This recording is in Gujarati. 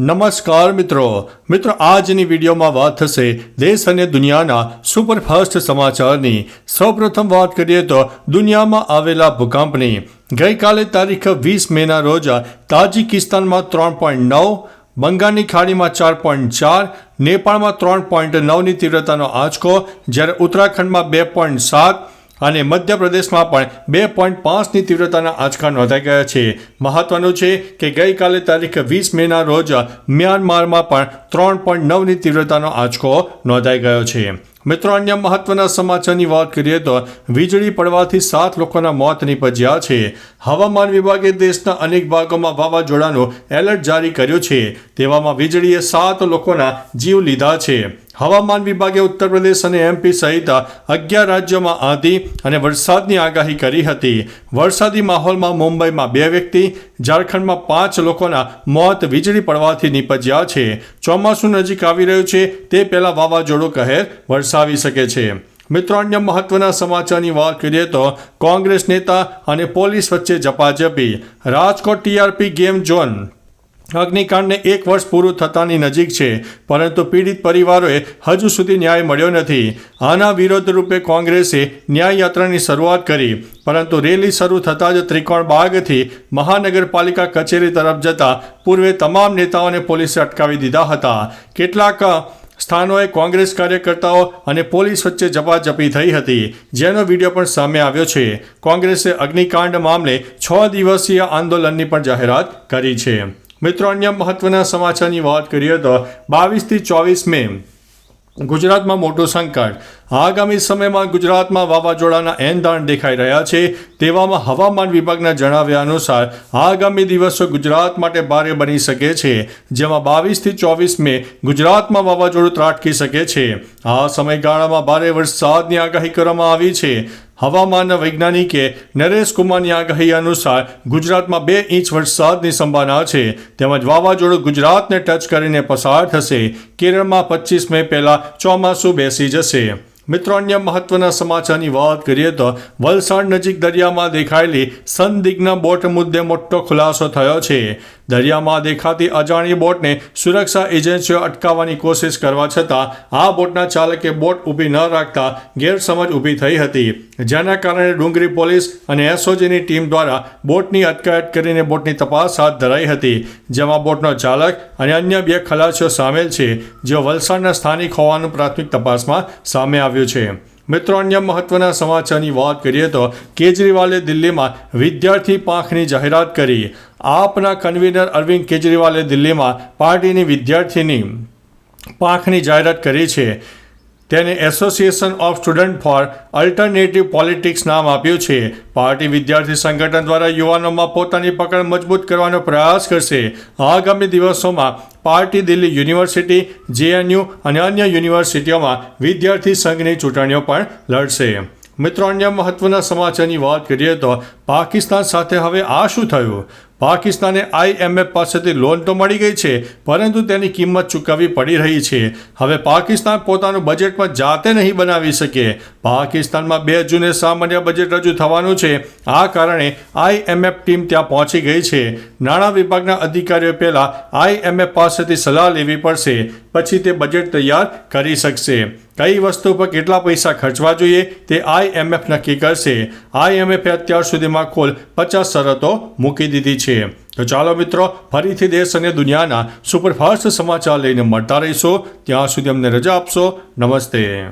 નમસ્કાર મિત્રો. મિત્રો, આજની વિડીયોમાં વાત થશે દેશ અને દુનિયાના સુપરફાસ્ટ સમાચારની. સૌપ્રથમ વાત કરીએ તો દુનિયામાં આવેલા ભૂકંપની. ગઈકાલે તારીખ વીસ મેના રોજ તાજિકિસ્તાનમાં ત્રણ પોઈન્ટ નવ, બંગાળની ખાડીમાં ચાર પોઈન્ટ ચાર, નેપાળમાં ત્રણ પોઈન્ટ નવની તીવ્રતાનો આંચકો, જ્યારે ઉત્તરાખંડમાં બે પોઈન્ટ સાત અને મધ્યપ્રદેશમાં પણ બે પોઈન્ટ પાંચની તીવ્રતાના આંચકા નોંધાઈ ગયા છે. મહત્વનું છે કે ગઈકાલે તારીખ વીસ મેના રોજ મ્યાનમારમાં પણ ત્રણ પોઈન્ટ નવની તીવ્રતાનો આંચકો નોંધાઈ ગયો છે. મિત્રો, અન્ય મહત્વના સમાચારની વાત કરીએ તો વીજળી પડવાથી સાત લોકોના મોત નીપજ્યા છે. હવામાન વિભાગે દેશના અનેક ભાગોમાં વાવાઝોડાનું એલર્ટ જારી કર્યું છે. તેવામાં વીજળીએ સાત લોકોના જીવ લીધા છે. હવામાન વિભાગે ઉત્તર પ્રદેશ અને એમપી સહિત અગિયાર રાજ્યોમાં આંધી અને વરસાદની આગાહી કરી હતી. વરસાદી માહોલમાં મુંબઈમાં બે વ્યક્તિ, ઝારખંડમાં પાંચ લોકોના મોત વીજળી પડવાથી નીપજ્યા છે. ચોમાસું નજીક આવી રહ્યું છે, તે પહેલાં વાવાઝોડું કહેર વરસાવી શકે છે. મિત્રો, અન્ય મહત્વના સમાચારની વાત કરીએ તો કોંગ્રેસ નેતા અને પોલીસ વચ્ચે ઝપાઝપી. રાજકોટ ટીઆરપી ગેમ ઝોન અગ્નિકાંડને એક વર્ષ પૂરું થતાની નજીક છે, પરંતુ પીડિત પરિવારોએ હજુ સુધી ન્યાય મળ્યો નથી. આના વિરોધ રૂપે કોંગ્રેસે ન્યાય યાત્રાની શરૂઆત કરી, પરંતુ રેલી શરૂ થતાં જ ત્રિકોણ બાગથી મહાનગરપાલિકા કચેરી તરફ જતા પૂર્વે તમામ નેતાઓને પોલીસે અટકાવી દીધા હતા. કેટલાક સ્થાનોએ કોંગ્રેસ કાર્યકર્તાઓ અને પોલીસ વચ્ચે ઝપાઝપી થઈ હતી, જેનો વીડિયો પણ સામે આવ્યો છે. કોંગ્રેસે અગ્નિકાંડ મામલે છ દિવસીય આંદોલનની પણ જાહેરાત કરી છે. મિત્રો અન્ય મહત્વના સમાચારની વાત કરીએ તો બાવીસથી ચોવીસ મે ગુજરાતમાં મોટું સંકટ આગામી સમયમાં ગુજરાતમાં વાવાઝોડાના એંધાણ દેખાઈ રહ્યા છે. તેવામાં હવામાન વિભાગના જણાવ્યા અનુસાર આગામી દિવસો ગુજરાત માટે ભારે બની શકે છે. જેમાં બાવીસથી ચોવીસ મે ગુજરાતમાં વાવાઝોડું ત્રાટકી શકે છે. આ સમયગાળામાં ભારે વરસાદની આગાહી કરવામાં આવી છે. હવામાન વૈજ્ઞાનિકે નરેશ કુમારની આગાહી અનુસાર ગુજરાતમાં બે ઇંચ વરસાદની સંભાવના છે. તેમજ વાવાઝોડું ગુજરાતને ટચ કરીને પસાર થશે. કેરળમાં પચીસ મે પહેલાં ચોમાસું બેસી જશે. મિત્રો અન્ય મહત્વના સમાચારની વાત કરીએ તો વલસાડ નજીક દરિયામાં દેખાયેલી સંદિગ્ધ બોટ મુદ્દે મોટો ખુલાસો થયો છે. દરિયામાં દેખાતી અજાણી બોટને સુરક્ષા એજન્સીઓ અટકાવવાની કોશિશ કરવા છતાં, આ બોટના ચાલકે બોટ ઊભી ન રાખતા ગેરસમજ ઊભી થઈ હતી. જેના કારણે ડુંગરી પોલીસ અને એસઓજીની ટીમ દ્વારા બોટની અટકાયત કરીને બોટની તપાસ હાથ ધરાઈ હતી, જેમાં બોટનો ચાલક અને અન્ય બે ખલાસીઓ સામેલ છે, જેઓ વલસાડના સ્થાનિક હોવાનું પ્રાથમિક તપાસમાં સામે આવ્યું છે. મિત્રો, અન્ય મહત્વના સમાચારની વાત કરીએ તો કેજરીવાલે દિલ્હીમાં વિદ્યાર્થી પાંખની જાહેરાત કરી. આપના કન્વીનર અરવિંદ કેજરીવાલે દિલ્હીમાં પાર્ટીની વિદ્યાર્થીની પાંખની જાહેરાત કરી છે. તેને association of student for alternative politics નામ આપ્યું છે. પાર્ટી વિદ્યાર્થી સંગઠન દ્વારા યુવાનોમાં પોતાની પકડ મજબૂત કરવાનો પ્રયાસ કરશે. આગામી દિવસોમાં પાર્ટી દિલ્હી યુનિવર્સિટી, જેએનયુ અને અન્ય યુનિવર્સિટીઓમાં વિદ્યાર્થી સંઘની ચૂંટણીઓ પણ લડશે. મિત્રો, અન્ય મહત્વના સમાચારની વાત કરીએ તો પાકિસ્તાન સાથે હવે આ શું થયું? પાકિસ્તાને આઈએમએફ પાસેથી લોન તો મળી ગઈ છે, પરંતુ તેની કિંમત ચૂકવવી પડી રહી છે. હવે પાકિસ્તાન પોતાનું બજેટ પણ જાતે નહીં બનાવી શકે. પાકિસ્તાનમાં બે જૂને સામાન્ય બજેટ રજૂ થવાનું છે. આ કારણે આઈએમએફ ટીમ ત્યાં પહોંચી ગઈ છે. નાણાં વિભાગના અધિકારીઓ પહેલાં આઈએમએફ પાસેથી સલાહ લેવી પડશે. પછી તે બજેટ તૈયાર કરી શકશે. કઈ વસ્તુ પર કેટલા પૈસા ખર્ચવા જોઈએ તે આઈએમએફ નક્કી કરશે. આઈએમએફે અત્યાર સુધીમાં કુલ પચાસ શરતો મૂકી દીધી છે. તો ચાલો મિત્રો, ફરીથી દેશ અને દુનિયાના સુપરફાસ્ટ સમાચાર લઈને મળતા રહીશો. ત્યાં સુધી અમને રજા આપશો. નમસ્તે.